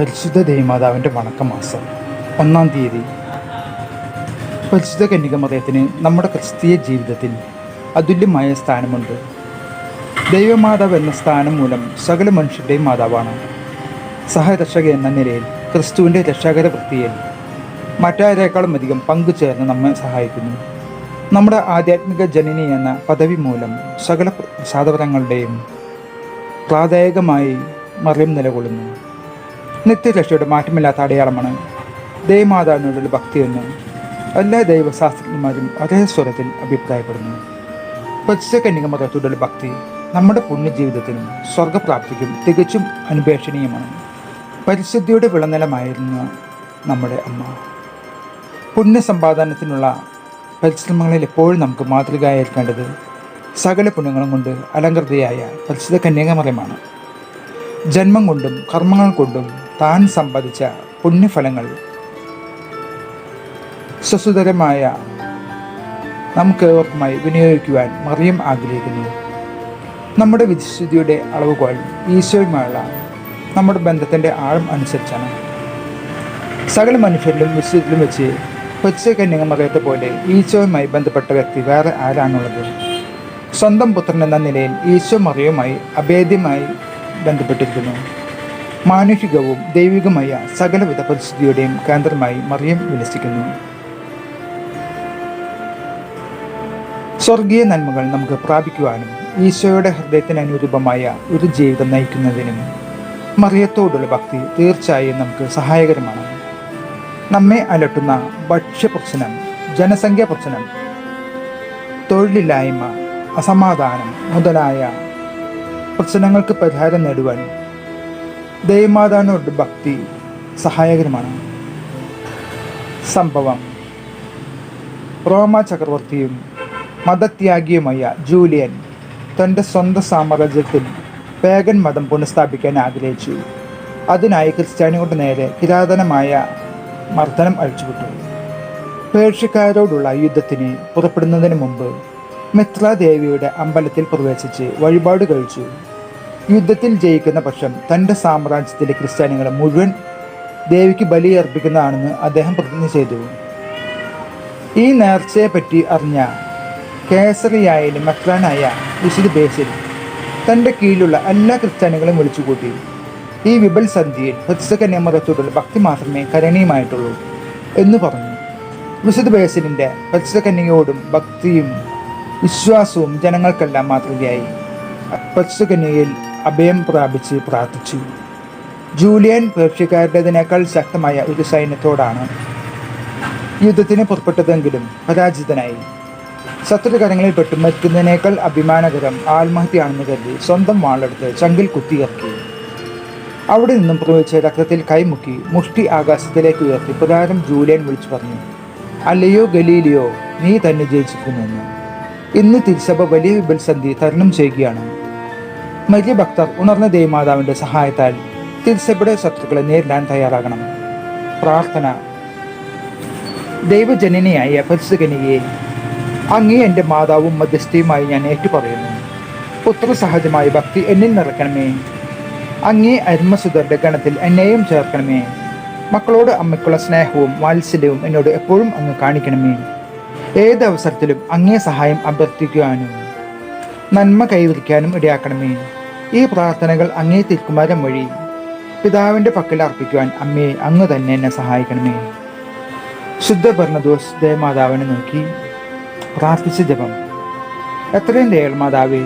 പരിശുദ്ധ ദേവിമാതാവിന്റെ വണക്കമാസം ഒന്നാം തീയതി. പരിശുദ്ധ കന്യകമതയത്തിന് നമ്മുടെ ക്രിസ്തീയ ജീവിതത്തിൽ അതുല്യമായ സ്ഥാനമുണ്ട്. ദൈവമാതാവ് എന്ന സ്ഥാനം മൂലം സകല മനുഷ്യരുടെയും മാതാവാണ്. സഹരക്ഷക എന്ന നിലയിൽ ക്രിസ്തുവിന്റെ രക്ഷാകര വൃത്തിയിൽ മറ്റാരേക്കാളും അധികം പങ്കുചേർന്ന് നമ്മെ സഹായിക്കുന്നു. നമ്മുടെ ആധ്യാത്മിക ജനനി എന്ന പദവി മൂലം സകല സാധവരങ്ങളുടെയും പ്രാദായകമായി മറിയം നിലകൊള്ളുന്നു. നിത്യരക്ഷയുടെ മാറ്റമില്ലാത്ത അടയാളമാണ്. ദൈവമാതാവിനോടുള്ള ഭക്തിയെന്ന് എല്ലാ ദൈവശാസ്ത്രജ്ഞന്മാരും അതേ സ്വരത്തിൽ അഭിപ്രായപ്പെടുന്നു. പരിശുദ്ധ മതത്തോടുള്ള ഭക്തി നമ്മുടെ പുണ്യജീവിതത്തിനും സ്വർഗപ്രാപ്തിക്കും തികച്ചും അനുപേക്ഷണീയമാണ്. പരിശുദ്ധിയുടെ വിളനിലമായിരുന്ന നമ്മുടെ അമ്മ. പുണ്യസമ്പാദനത്തിനുള്ള പരിശ്രമങ്ങളിൽ എപ്പോഴും നമുക്ക് മാതൃകയായിരിക്കേണ്ടത് സകല പുണ്യങ്ങളും കൊണ്ട് അലങ്കൃതയായ പരിശുദ്ധ കന്യകമറയമാണ് ജന്മം കൊണ്ടും കർമ്മങ്ങൾ കൊണ്ടും താൻ സമ്പാദിച്ച പുണ്യഫലങ്ങൾ. സ്വസുതരമായ നമുക്ക് ഏവർക്കുമായി വിനിയോഗിക്കുവാൻ മറിയം ആഗ്രഹിക്കുന്നു. നമ്മുടെ വിശുദ്ധിയുടെ അളവുകോൽ ഈശോയുമായുള്ള നമ്മുടെ ബന്ധത്തിന്റെ ആഴം അനുസരിച്ചാണ്. സകല മനുഷ്യരിലും വിശുദ്ധിയിലും വെച്ച് കൊച്ചു കന്യകമറിയത്തെ പോലെ ഈശോയുമായി ബന്ധപ്പെട്ട വ്യക്തി വേറെ ആരാണുള്ളത്? സ്വന്തം പുത്രൻ എന്ന നിലയിൽ ഈശോ മറിയുമായി അഭേദ്യമായി ബന്ധപ്പെട്ടിരിക്കുന്നു. മാനുഷികവും ദൈവികമായ സകലവിധ പരിസ്ഥിതിയുടെയും കേന്ദ്രമായി മറിയം വിലസിക്കുന്നു സ്വർഗീയ നന്മകൾ നമുക്ക് പ്രാപിക്കുവാനും ഈശോയുടെ ഹൃദയത്തിന് അനുരൂപമായ ഒരു ജീവിതം നയിക്കുന്നതിനും മറിയത്തോടുള്ള ഭക്തി തീർച്ചയായും നമുക്ക് സഹായകരമാണ്. നമ്മെ അലട്ടുന്ന ഭക്ഷ്യപ്രശ്നം ജനസംഖ്യ പ്രശ്നം തൊഴിലില്ലായ്മ അസമാധാനം മുതലായ പ്രശ്നങ്ങൾക്ക് പരിഹാരം നേടുവാൻ ദൈവമാതാവിനോട് ഭക്തി സഹായകരമാണ്. സംഭവം. റോമ ചക്രവർത്തിയും മതത്യാഗിയുമായ ജൂലിയൻ തന്റെ സ്വന്തം സാമ്രാജ്യത്തിൽ പേഗൻ മതം പുനഃസ്ഥാപിക്കാൻ ആഗ്രഹിച്ചു. അതിനായി ക്രിസ്ത്യാനികളുടെ നേരെ കിരാതനമായ മർദ്ദനം അഴിച്ചുവിട്ടു. പേർഷ്യക്കാരോടുള്ള യുദ്ധത്തിന് പുറപ്പെടുന്നതിന് മുമ്പ് മിത്രാദേവിയുടെ അമ്പലത്തിൽ പ്രവേശിച്ച് വഴിപാട് കഴിച്ചു. യുദ്ധത്തിൽ ജയിക്കുന്ന പക്ഷം തന്റെ സാമ്രാജ്യത്തിലെ ക്രിസ്ത്യാനികളെ മുഴുവൻ ദേവിക്ക് ബലിയർപ്പിക്കുന്നതാണെന്ന് അദ്ദേഹം പ്രതിജ്ഞ ചെയ്തു. ഈ നേർച്ചയെപ്പറ്റി അറിഞ്ഞ കേസറിയായാലും മക്രാനായ വിശുദ്ധ ബേസിൽ തന്റെ കീഴിലുള്ള എല്ലാ വിളിച്ചു കൂട്ടി ഈ വിപൽ സന്ധിയിൽ നിയമത്തോടുള്ള ഭക്തി മാത്രമേ കരണീയമായിട്ടുള്ളൂ എന്ന് പറഞ്ഞു. വിശുദ്ധ ബേസിലിന്റെ പരിശുദ്ധകന്യയോടും ഭക്തിയും വിശ്വാസവും ജനങ്ങൾക്കെല്ലാം മാതൃകയായി. പരിശുദ്ധകന്യയിൽ അഭയം പ്രാപിച്ച് പ്രാർത്ഥിച്ചു. ജൂലിയൻ പേർഷ്യക്കാരുടേതിനേക്കാൾ ശക്തമായ ഒരു സൈന്യത്തോടാണ് യുദ്ധത്തിന് പുറപ്പെട്ടതെങ്കിലും പരാജിതനായി. ശത്രുകരങ്ങളിൽ പെട്ട് മരിക്കുന്നതിനേക്കാൾ അഭിമാനകരം ആത്മഹത്യയാണെന്ന് കരുതി സ്വന്തം വാളെടുത്ത് ചങ്കിൽ കുത്തിയിറക്കി. അവിടെ നിന്നും പ്രവഹിച്ച രക്തത്തിൽ കൈമുക്കി മുഷ്ടി ആകാശത്തിലേക്ക് ഉയർത്തി പ്രകാരം ജൂലിയൻ വിളിച്ചു പറഞ്ഞു അല്ലയോ ഗലീലിയോ നീ തന്നെ ജയിച്ചിരിക്കുന്നെന്ന് ഇന്ന് തിരുസഭ വലിയ വിപൽസന്ധി തരണം ചെയ്യുകയാണ്. മരിയ ഭക്തർ ഉണർന്ന ദേവമാതാവിന്റെ സഹായത്താൽ തിരുസഭയുടെ ശത്രുക്കളെ നേരിടാൻ തയ്യാറാകണം. പ്രാർത്ഥന. ദൈവജനനിയായ പരിസ്ഥിതിയെ അങ്ങേ എന്റെ മാതാവും മധ്യസ്ഥയുമായി ഞാൻ ഏറ്റുപറയുന്നു. പുത്രസഹജമായ ഭക്തി എന്നിൽ നിറക്കണമേ അങ്ങേ അരുമസുതരുടെ ഗണത്തിൽ എന്നെയും ചേർക്കണമേ. മക്കളോട് അമ്മയ്ക്കുള്ള സ്നേഹവും വാത്സല്യവും എന്നോട് എപ്പോഴും അങ്ങ് കാണിക്കണമേ. ഏത് അവസരത്തിലും അങ്ങേ സഹായം അഭ്യർത്ഥിക്കുവാനും. നന്മ കൈവരിക്കാനും ഇടയാക്കണമേ. ഈ പ്രാർത്ഥനകൾ അങ്ങേ തിരുക്കുമാരം വഴി പിതാവിന്റെ പക്കൽ അർപ്പിക്കുവാൻ അമ്മയെ അങ്ങ് തന്നെ എന്നെ സഹായിക്കണമേ. ശുദ്ധ ഭരണദോസ് ദേവമാതാവിനെ നോക്കി പ്രാർത്ഥിച്ച ജപം. എത്രയും ദയാൾ മാതാവേ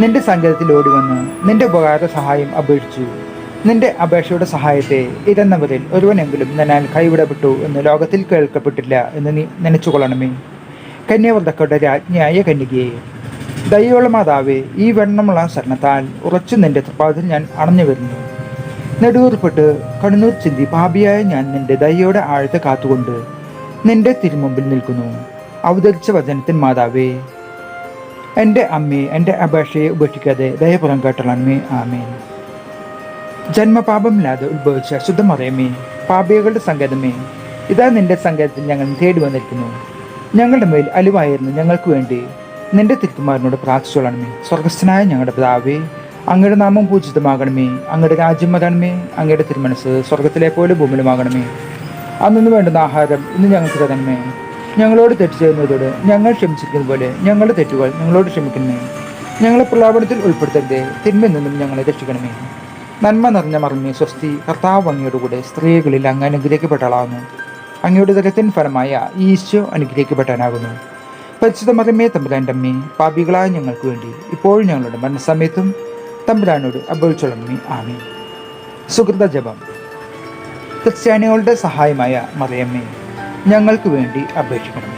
നിന്റെ സങ്കേതത്തിൽ ഓടി വന്ന് നിന്റെ ഉപകാര സഹായം അപേക്ഷിച്ചു. നിന്റെ അപേക്ഷയുടെ സഹായത്തെ ഇരന്നവരിൽ ഒരുവനെങ്കിലും ഞാൻ കൈവിടപ്പെട്ടു എന്ന് ലോകത്തിൽ കേൾക്കപ്പെട്ടില്ല എന്ന് നീ നനച്ചുകൊള്ളണമേ. കന്യാവർദ്ധക്കയുടെ രാജ്ഞിയായ കന്യകയെ ദൈവമുള്ള മാതാവേ ഈ വെണ്ണമുള്ള ശരണത്താൽ ഉറച്ചു നിന്റെ തൃപ്പാതിൽ ഞാൻ അണഞ്ഞു വരുന്നു. നെടുവേർപ്പെട്ട് കണ്ണൂർ ചിന്തി പാപിയായ ഞാൻ നിന്റെ ദയ്യയുടെ ആഴത്തെ കാത്തുകൊണ്ട് നിന്റെ തിരുമുമ്പിൽ നിൽക്കുന്നു. അവതരിച്ച വചനത്തിൻ മാതാവേ എന്റെ അമ്മയെ എന്റെ അപേക്ഷയെ ഉപേക്ഷിക്കാതെ ദയപുറം കേട്ടളമേ ആമേൻ. ജന്മപാപമില്ലാതെ ഉത്ഭവിച്ച ശുദ്ധമറിയമേ പാപികളുടെ സങ്കേതമേ ഇതാ നിന്റെ സങ്കേതത്തിൽ ഞങ്ങൾ തേടി വന്നിരിക്കുന്നു. ഞങ്ങളുടെ മേൽ അലിവായിരുന്നു ഞങ്ങൾക്ക് വേണ്ടി നിന്റെ തിരുത്തുമാരനോട് പ്രാർത്ഥിച്ചോളണമേ. സ്വർഗസ്ഥനായ ഞങ്ങളുടെ പിതാവേ അങ്ങയുടെ നാമം പൂജിതമാകണമേ. അങ്ങയുടെ രാജ്യം വരണമേ അങ്ങയുടെ തിരുമനസ് സ്വർഗത്തിലെ പോലെ ഭൂമിയിലുമാകണമേ. അന്നു വേണ്ടുന്ന ആഹാരം ഇന്ന് ഞങ്ങൾക്ക് തരണമേ. ഞങ്ങളോട് തെറ്റ് ചെയ്യുന്നതോട് ഞങ്ങൾ ക്ഷമിച്ചിരിക്കുന്ന പോലെ ഞങ്ങളുടെ തെറ്റുകൾ ഞങ്ങളോട് ക്ഷമിക്കണമേ. ഞങ്ങളെ പ്രലാപനത്തിൽ ഉൾപ്പെടുത്തരുതേ. തിന്മയിൽ നിന്നും ഞങ്ങളെ രക്ഷിക്കണമേ. നന്മ നിറഞ്ഞ മറിഞ്ഞ് സ്വസ്തി കർത്താവ് അങ്ങയോടുകൂടെ സ്ത്രീകളിൽ അങ്ങ് അനുഗ്രഹിക്കപ്പെട്ട ആളാകുന്നു. അങ്ങയുടെ ദരത്തിൻ ഫലമായ ഈശോ അനുഗ്രഹിക്കപ്പെട്ടാനാകുന്നു പരിശുദ്ധ മതമേ തമ്പുരാന്റെ അമ്മേ പാപികളായ ഞങ്ങൾക്ക് വേണ്ടി ഇപ്പോഴും ഞങ്ങളുടെ മരണസമയത്തും തമ്പുരാനോട് അപേക്ഷിച്ചോളമേ ആമേ സുഹൃത ജപം. ക്രിസ്ത്യാനികളുടെ സഹായമായ മറിയമ്മേ ഞങ്ങൾക്ക് വേണ്ടി അപേക്ഷിക്കണം